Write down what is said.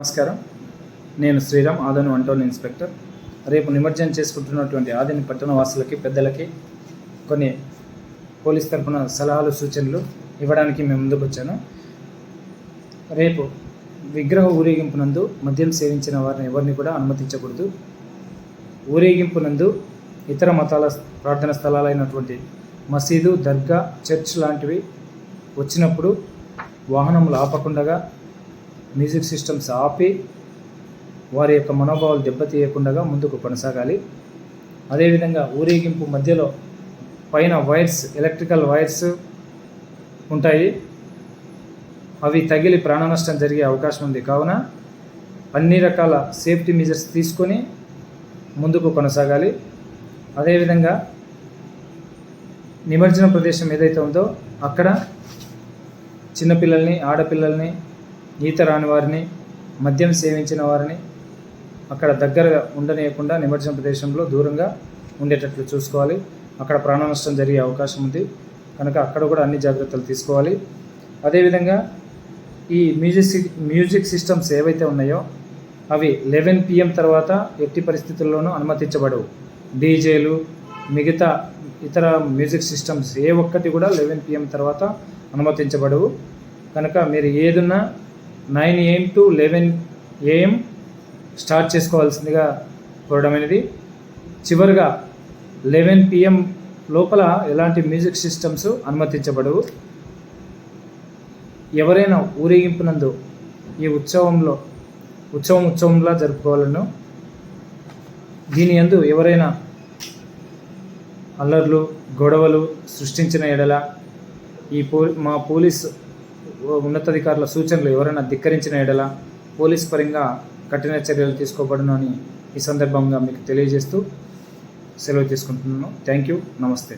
నమస్కారం. నేను శ్రీరామ్ ఆదోని వంటోన్ ఇన్స్పెక్టర్. రేపు నిమజ్జనం చేసుకుంటున్నటువంటి ఆదిని పట్టణ వాసులకి పెద్దలకి కొన్ని పోలీస్ తరఫున సలహాలు సూచనలు ఇవ్వడానికి మేము ముందుకు వచ్చాను. రేపు విగ్రహ ఊరేగింపునందు మద్యం సేవించిన వారిని ఎవరిని కూడా అనుమతించకూడదు. ఊరేగింపునందు ఇతర మతాల ప్రార్థన స్థలాలైనటువంటి మసీదు దర్గా చర్చ్ లాంటివి వచ్చినప్పుడు వాహనములు ఆపకుండగా మ్యూజిక్ సిస్టమ్స్ ఆపి వారి యొక్క మనోభావాలు దెబ్బతీయకుండా ముందుకు కొనసాగాలి. అదేవిధంగా ఊరేగింపు మధ్యలో పైన వైర్స్ ఎలక్ట్రికల్ వైర్స్ ఉంటాయి. అవి తగిలి ప్రాణ నష్టం జరిగే అవకాశం ఉంది. కావున అన్ని రకాల సేఫ్టీ మెజర్స్ తీసుకొని ముందుకు కొనసాగాలి. అదేవిధంగా నిమజ్జన ప్రదేశం ఏదైతే ఉందో అక్కడ చిన్నపిల్లల్ని ఆడపిల్లల్ని ఈత రాని వారిని మద్యం సేవించిన వారిని అక్కడ దగ్గరగా ఉండనీయకుండా నిమజ్జన ప్రదేశంలో దూరంగా ఉండేటట్లు చూసుకోవాలి. అక్కడ ప్రాణ నష్టం జరిగే అవకాశం ఉంది. కనుక అక్కడ కూడా అన్ని జాగ్రత్తలు తీసుకోవాలి. అదేవిధంగా ఈ మ్యూజిక్ మ్యూజిక్ సిస్టమ్స్ ఏవైతే ఉన్నాయో అవి లెవెన్ పిఎం తర్వాత ఎట్టి పరిస్థితుల్లోనూ అనుమతించబడవు. డీజేలు మిగతా ఇతర మ్యూజిక్ సిస్టమ్స్ ఏ ఒక్కటి కూడా లెవెన్ పిఎం తర్వాత అనుమతించబడవు. కనుక మీరు ఏదున్నా nine AM to eleven AM start చేసుకోవాల్సిందిగా కోరడమైనది. చివరిగా లెవెన్ పిఎం లోపల ఎలాంటి మ్యూజిక్ సిస్టమ్స్ అనుమతించబడవు. ఎవరైనా ఊరేగింపునందు ఈ ఉత్సవంలో ఉత్సవం ఉత్సవంలా జరుపుకోవాలను. దీని అందు ఎవరైనా అల్లర్లు గొడవలు సృష్టించిన ఎడల ఈ పో మా పోలీస్ ఉన్నతాధికారుల సూచనలు ఎవరైనా ధిక్కరించిన ఎడల పోలీస్ పరంగా కఠిన చర్యలు తీసుకోబడను అని ఈ సందర్భంగా మీకు తెలియజేస్తూ సెలవు తీసుకుంటున్నాను. Thank you. నమస్తే.